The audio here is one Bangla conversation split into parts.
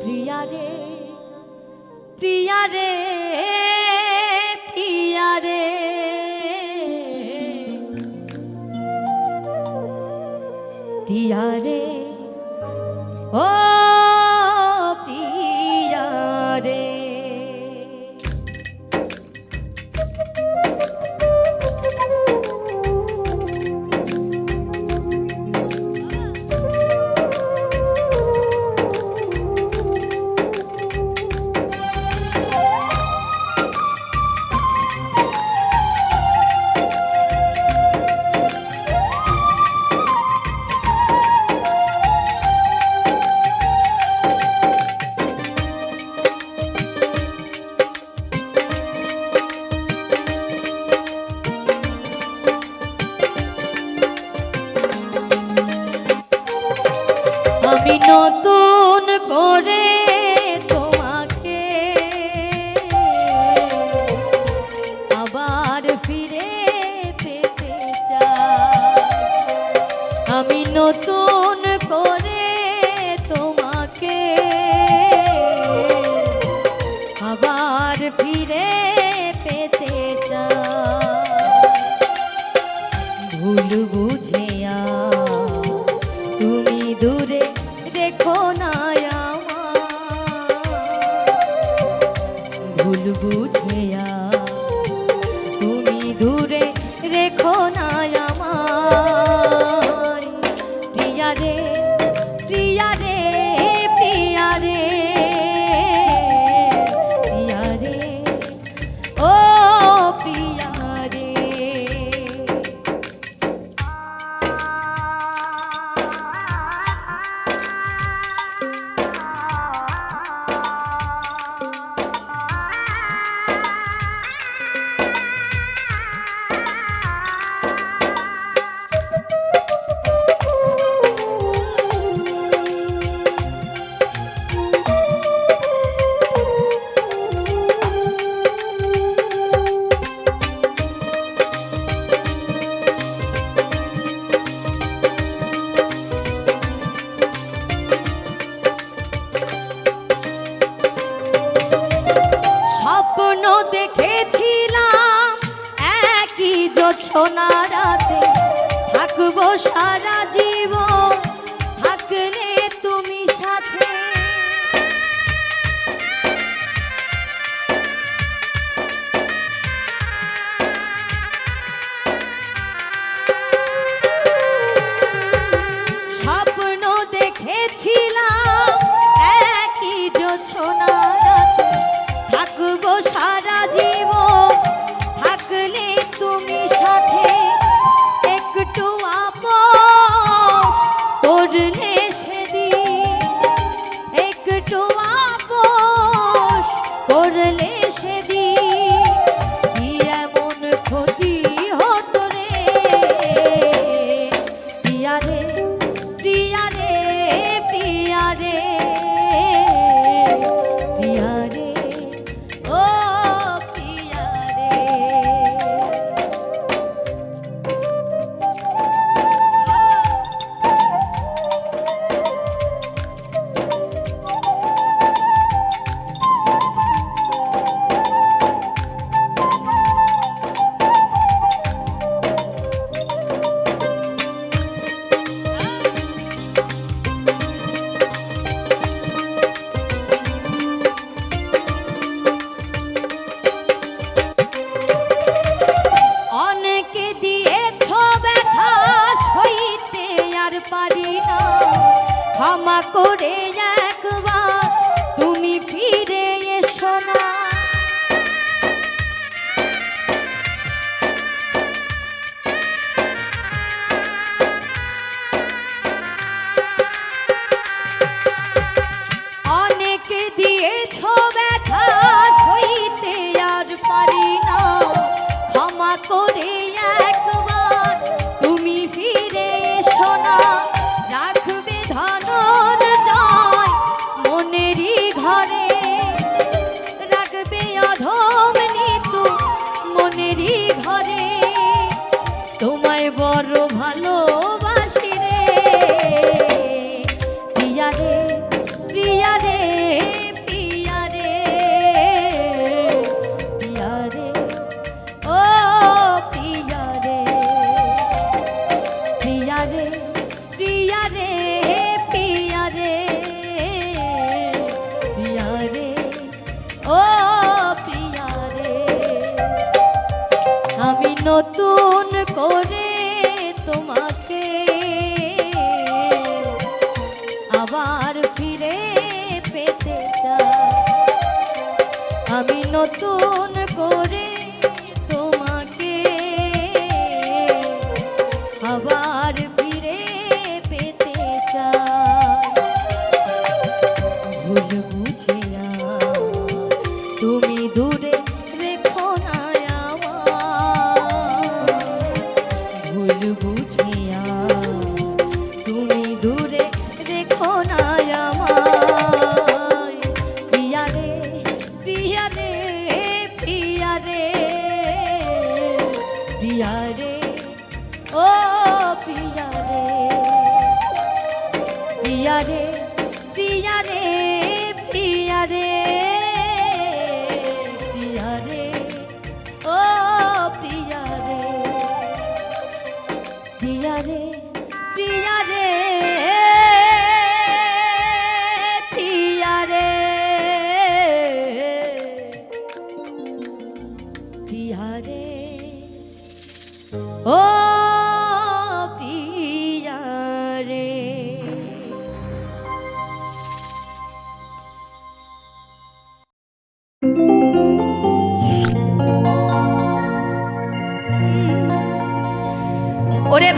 প্রিয়া রে প্রিয়া রে প্রিয়া রে প্রিয়া রে ও সাথে থাকব সারা জীবন।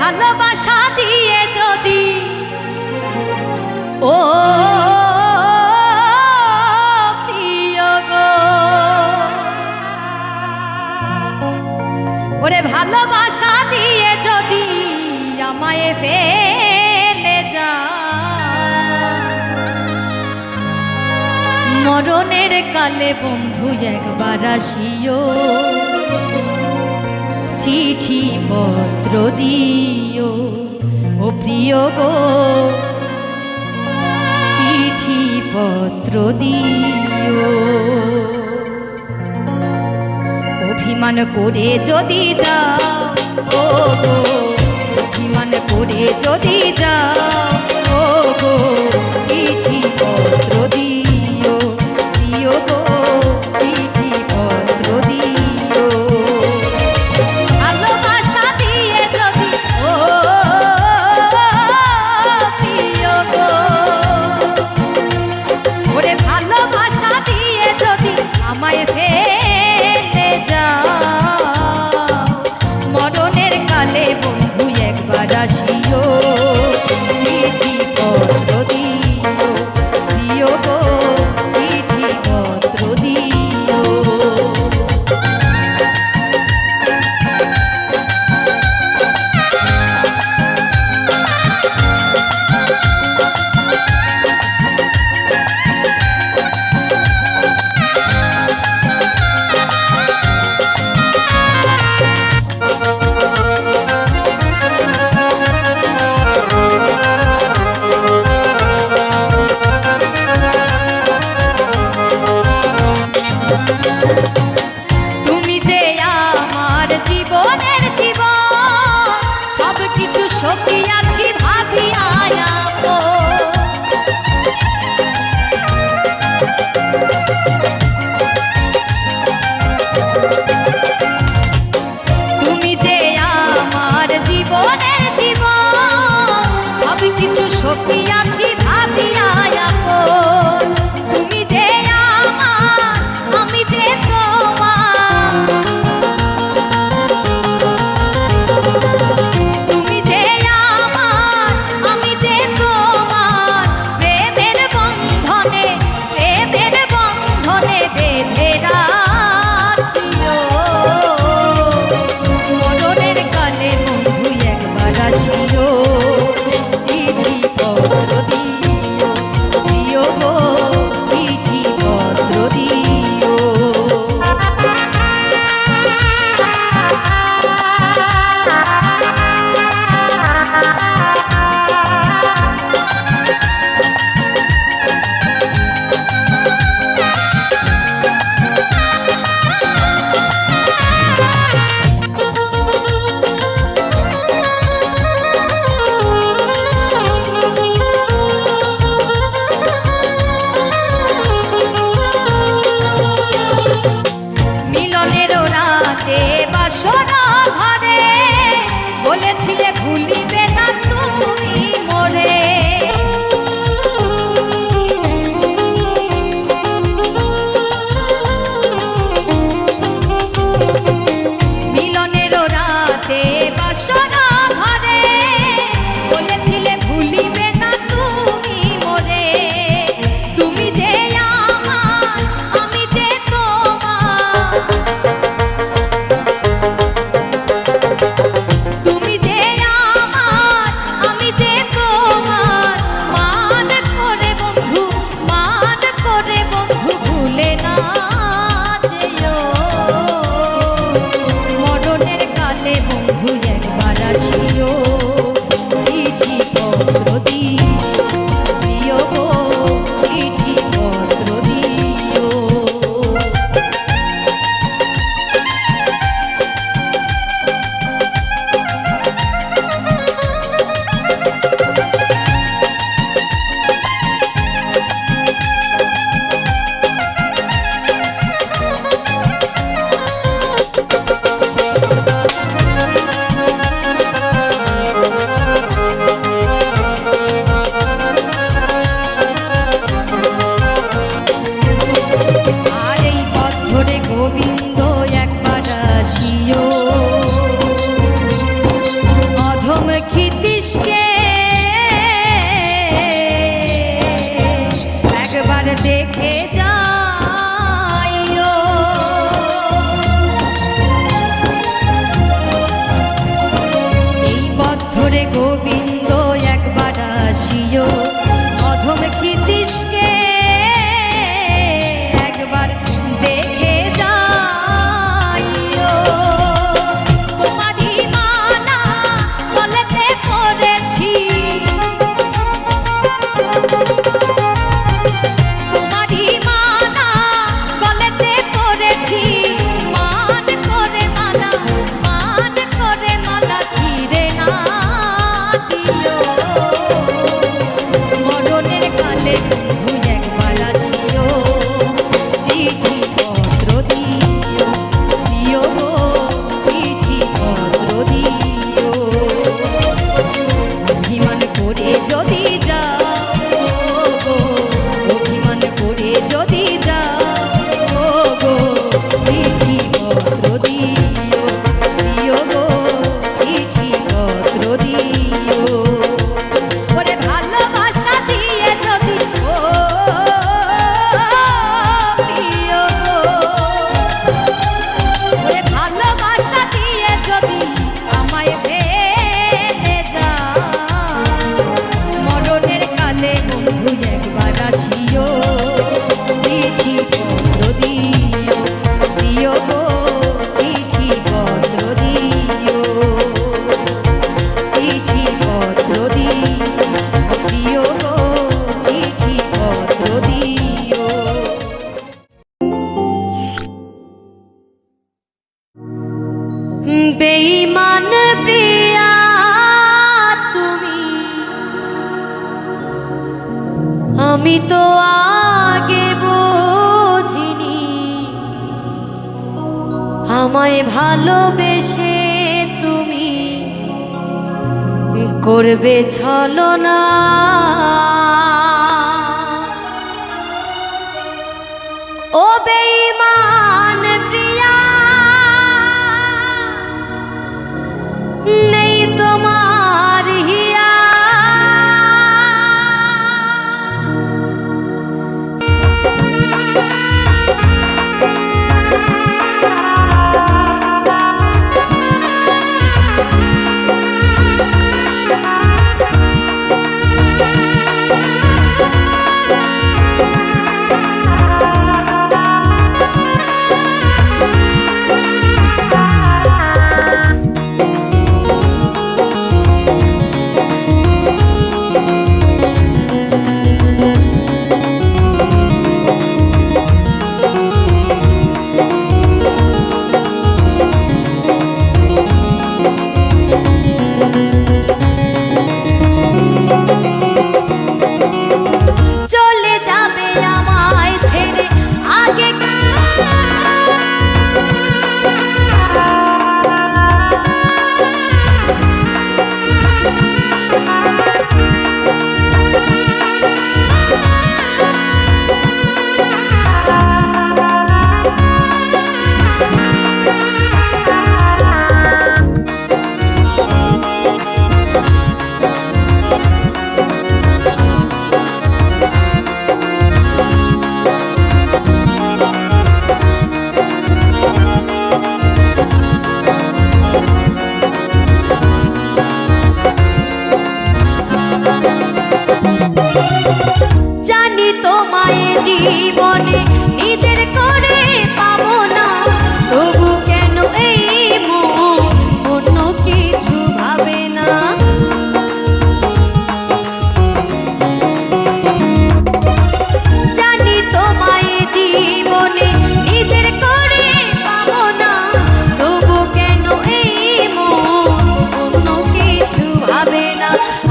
ভালোবাসা দিয়ে যদি ও ওরে ভালোবাসা দিয়ে যদি আমায় ফেলে যা। মরণের কালে বন্ধু একবার আসিও। চিঠি পত্র দিও, ও প্রিয় গো। চিঠি পত্র দিও। অভিমান করে যদি যা ও গো। অভিমান করে যদি যা ও গো। চিঠি পত্র জীবনের জীবন সব কিছু সপিয়াছি ভাবিয়া আপন আমি তো আগে বুঝিনি। আমায় ভালোবেসে তুমি করবে ছলনা। ও বেঈমান প্রিয়া নেই তোমার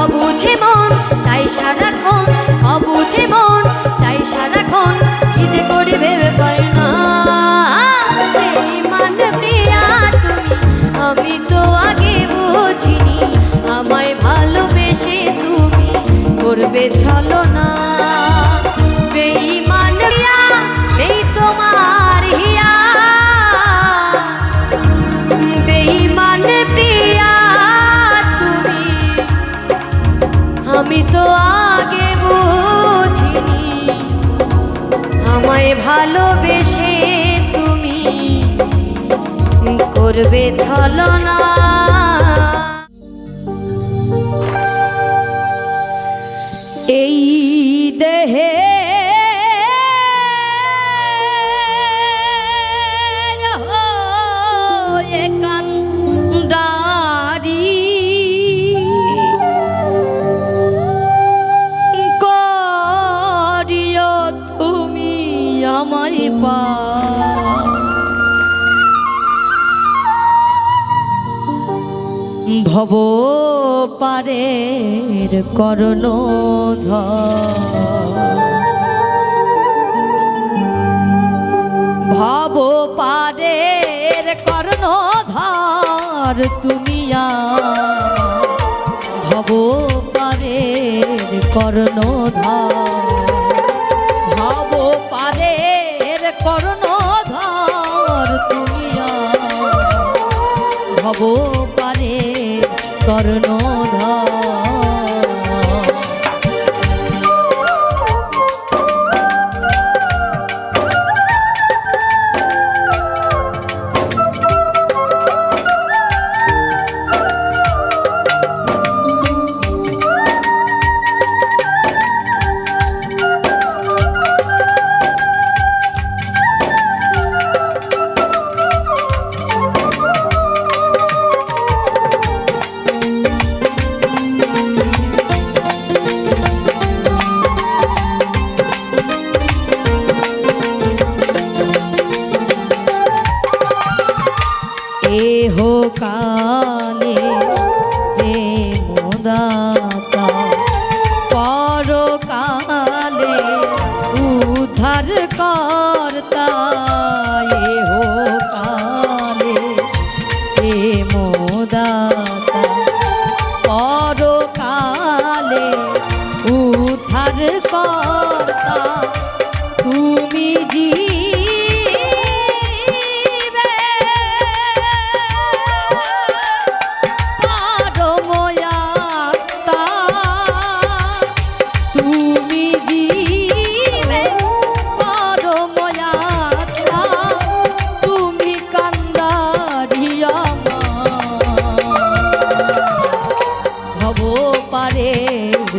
অবুঝে মন, চাই সারাক্ষণ। অবুঝে মন, চাই সারাক্ষণ। কি যে করি ভেবে পাই না। আমি তো আগে বুঝিনি। আমায় ভালোবেসে তুমি করবে ছলনা। ভালোবেসে তুমি করবে ছলনা। এই দেহে ভব পারের করণ ভব পারের কর্ণ ধর তুমি ভব পারের কর্ণ ভব পারের কর্ণ ধর তুমি ভব কর্ণধর এহ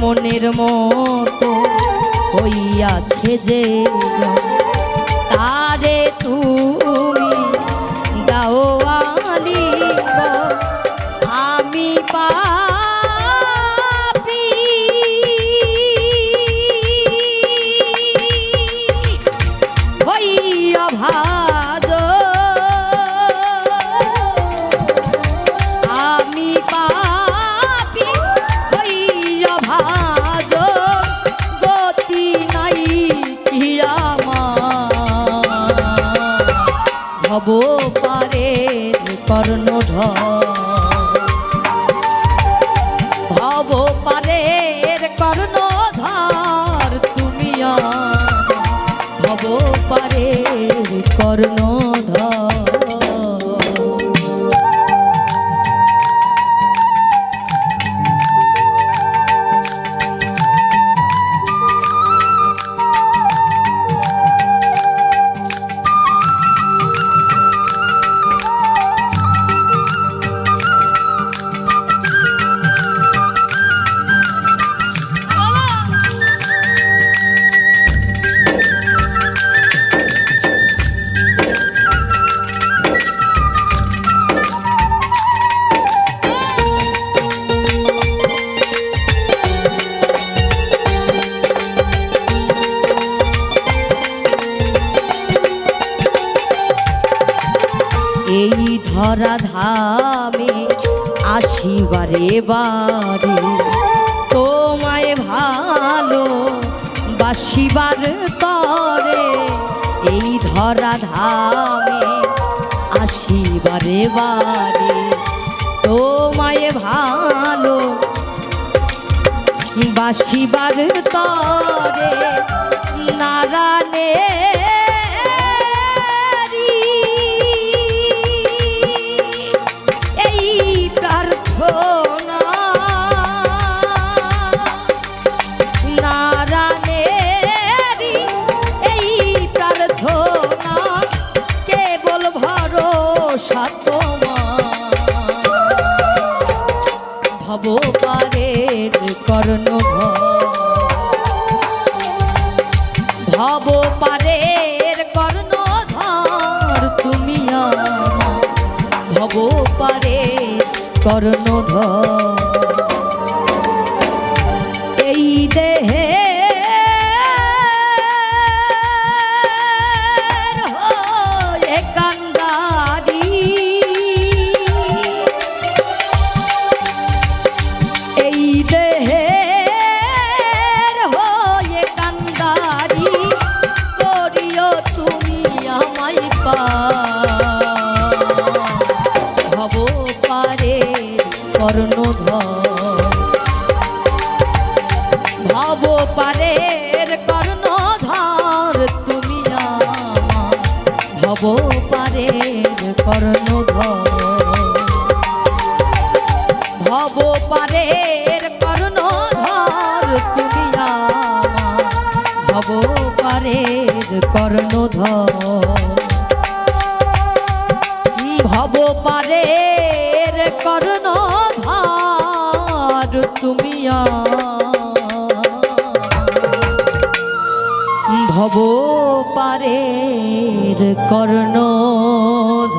মনের মতো হইয়াছে যে তারে তুমি ভব পারের ধরা ধামে আসিবারে বারে তোমায় ভালো বাসিবার তরে এই ধরা ধামে আসিবারে বারে তোমায় ভালো বাসিবার তরে নারায়ণে ভব পারের কর্ণ ভব কর্ণধর তুমি ভব কর্ণধর। এই দেহে কর্ণধর। ভব কর্ণ কর্ণধর তুমি ভব কর্ণ কর্ণধর।